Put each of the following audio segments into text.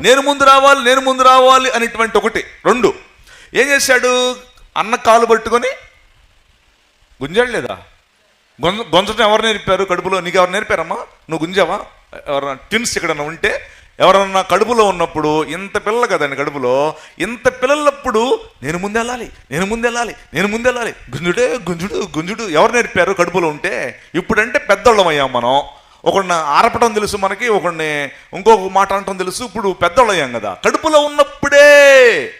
నేను ముందు రావాలి నేను ముందు రావాలి అనేటువంటి ఒకటి. రెండు ఏం చేశాడు? అన్న కాలు పట్టుకొని గుంజాడు లేదా? గొంజ గొంజటం ఎవరు నేర్పారు? కడుపులో నీకు ఎవరు నేర్పారమ్మా? నువ్వు గుంజావా? ఎవరన్నా టిన్స్ ఎక్కడన్నా ఉంటే ఎవరన్నా కడుపులో ఉన్నప్పుడు ఇంత పిల్ల కదండి కడుపులో ఇంత పిల్లలప్పుడు నేను ముందెళ్ళాలి నేను ముందెళ్ళాలి నేను ముందెళ్ళాలి గుంజుడే గుంజుడు గుంజుడు ఎవరు నేర్పారు? కడుపులో ఉంటే ఇప్పుడంటే పెద్దోళ్ళం అయ్యాం మనం. ఒకడిని ఆరపడం తెలుసు మనకి ఒకడిని ఇంకొక మాట అనటం తెలుసు. ఇప్పుడు పెద్దోళ్ళు కదా. కడుపులో ఉన్నప్పుడే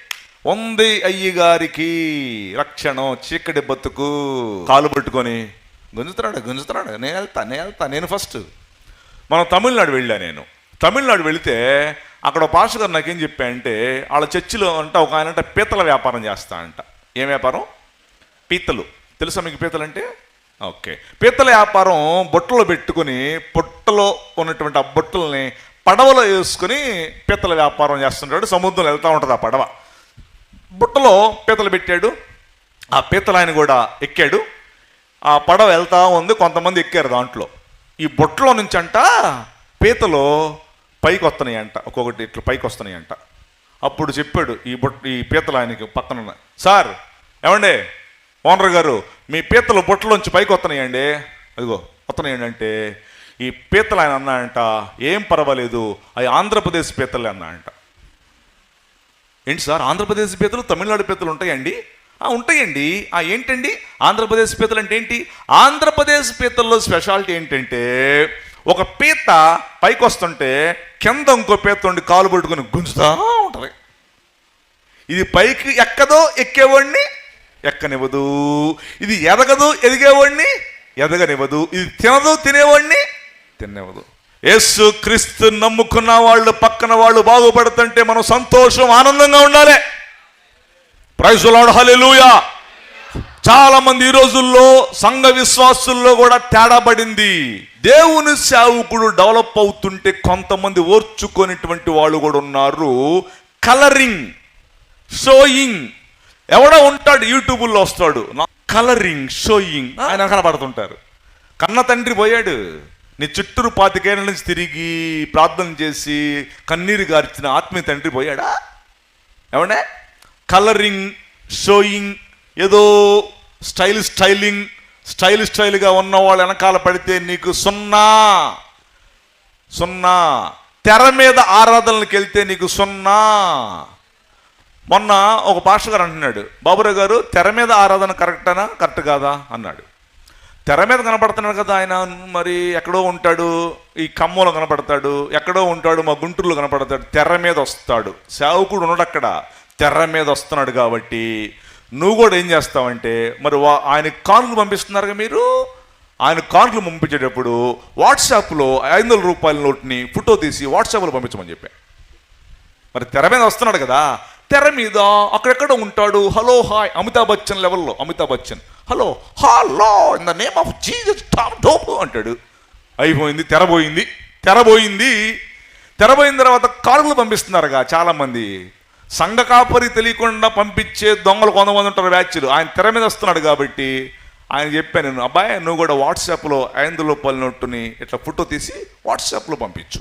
ఉంది అయ్యగారికి రక్షణ చీకటి బతుకు. కాలు పట్టుకొని గుంజుతున్నాడు గుంజుతున్నాడు నేను వెళ్తా నేను వెళ్తా నేను ఫస్ట్ మనం తమిళనాడు వెళ్ళా నేను. తమిళనాడు వెళితే అక్కడ ఒక పాస్టర్ గారు నాకేం చెప్పా అంటే వాళ్ళ చర్చిలో అంట ఒక ఆయన అంట పీతల వ్యాపారం చేస్తా అంట. ఏం వ్యాపారం? పీతలు. తెలుసా మీకు పీతలు అంటే ఓకే. పీతల వ్యాపారం బుట్టలో పెట్టుకొని బుట్టలో ఉన్నటువంటి ఆ బుట్టల్ని పడవలో వేసుకొని పీతల వ్యాపారం చేస్తుంటాడు. సముద్రంలో వెళ్తూ ఉంటుంది ఆ పడవ. బుట్టలో పీతలు పెట్టాడు. ఆ పీతలు ఆయన కూడా ఎక్కాడు. ఆ పడవ వెళ్తా ఉంది. కొంతమంది ఎక్కారు దాంట్లో. ఈ బుట్టలో నుంచి అంట పీతలు పైకి అంట ఒక్కొక్కటి ఇట్లా పైకి వస్తున్నాయి అంట అప్పుడు చెప్పాడు ఈ బుట్ట ఈ పీతలు ఆయనకి పక్కన సార్ ఏమండే? ఓనర్ గారు మీ పీతలు బుట్టలోంచి పైకి వస్తున్నాయండి అదిగో వస్తున్నాయండి అంటే ఈ పీతలు ఆయన అన్నాయంట ఏం పర్వాలేదు అవి ఆంధ్రప్రదేశ్ పీతలే అన్నాయంట ఏంటి సార్ ఆంధ్రప్రదేశ్ పీతలు తమిళనాడు పీతలు ఉంటాయండి? ఆ, ఉంటాయండి. ఆ ఏంటండి? ఆంధ్రప్రదేశ్ పీతలు అంటే ఏంటి? ఆంధ్రప్రదేశ్ పీతల్లో స్పెషాలిటీ ఏంటంటే ఒక పీత పైకి వస్తుంటే కింద ఇంకో పీత ఉండి కాలు పట్టుకొని గుంజుతా ఉంటుంది. ఇది పైకి ఎక్కదో ఎక్కేవాడిని ఎక్కనివ్వదు. ఇది ఎదగదు ఎదిగేవాడిని ఎదగనివ్వదు. ఇది తినదు తినేవాడిని తిననివ్వదు. యేసు క్రీస్తు నమ్ముకున్న వాళ్ళు పక్కన వాళ్ళు బాగుపడుతుంటే మనం సంతోషం ఆనందంగా ఉండాలి. ప్రైజ్ హలెలుయా చాలా మంది ఈ రోజుల్లో సంఘ విశ్వాసుల్లో కూడా తేడా పడింది. దేవుని సేవకుడు డెవలప్ అవుతుంటే కొంతమంది ఓర్చుకునేటువంటి వాళ్ళు కూడా ఉన్నారు. కలరింగ్ షోయింగ్ ఎవడో ఉంటాడు యూట్యూబ్లో వస్తాడు. కలరింగ్ షోయింగ్ ఆయన కనబడుతుంటారు. కన్న తండ్రి పోయాడు. నీ చుట్టూరు పాతికేళ్ళ నుంచి తిరిగి ప్రార్థన చేసి కన్నీరు గార్చిన ఆత్మీయ తండ్రి పోయాడా? ఏమండే కలరింగ్ షోయింగ్ ఏదో స్టైల్ స్టైలింగ్ స్టైల్ స్టైల్గా ఉన్న వాళ్ళు వెనకాల పడితే నీకు సున్నా. సున్నా. తెర మీద ఆరాధనలకు వెళ్తే నీకు సున్నా. మొన్న ఒక పాస్టర్ గారు అంటున్నాడు బాబురావు గారు తెర మీద ఆరాధన కరెక్టనా కరెక్ట్ కాదా? అన్నాడు. తెర మీద కనపడుతున్నాడు కదా ఆయన మరి ఎక్కడో ఉంటాడు ఈ ఖమ్మంలో కనపడతాడు ఎక్కడో ఉంటాడు మా గుంటూరులో కనపడతాడు తెర మీద వస్తాడు. సేవకుడు ఉన్నాడు అక్కడ తెర మీద వస్తున్నాడు కాబట్టి నువ్వు కూడా ఏం చేస్తావంటే మరి వా- ఆయన కానుకలు పంపిస్తున్నారుగా మీరు? ఆయన కానుకలు పంపించేటప్పుడు వాట్సాప్లో ఐదు వందల రూపాయల నోట్ని ఫోటో తీసి వాట్సాప్లో పంపించమని చెప్పాను మరి తెర మీద వస్తున్నాడు కదా తెర మీద అక్కడెక్కడ ఉంటాడు. Hello hi. అమితాబ్ బచ్చన్ లెవెల్లో. Amitabh Bachchan. Hello hello in the name of Jesus Tom డోపు అంటాడు. అయిపోయింది తెరబోయింది తెరబోయింది తెరబోయిన తర్వాత కానుకలు పంపిస్తున్నారుగా చాలామంది. సంఘ కాపరి తెలియకుండా పంపించే దొంగలు కొంతమంది ఉంటారు వ్యాచ్లు ఆయన తెర మీద వస్తున్నాడు కాబట్టి ఆయన చెప్పాను నేను అబ్బాయి నువ్వు కూడా వాట్సాప్లో ఐదు రూపాయల ఇట్లా ఫోటో తీసి వాట్సాప్లో పంపించు.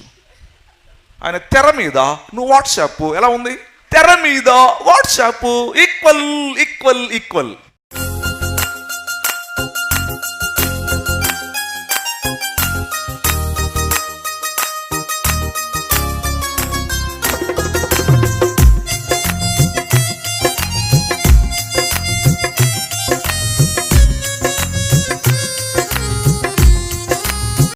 ఆయన తెర మీద నువ్వు వాట్సాప్ ఎలా ఉంది? తెర మీద వాట్సాప్ ఈక్వల్ ఈక్వల్ ఈక్వల్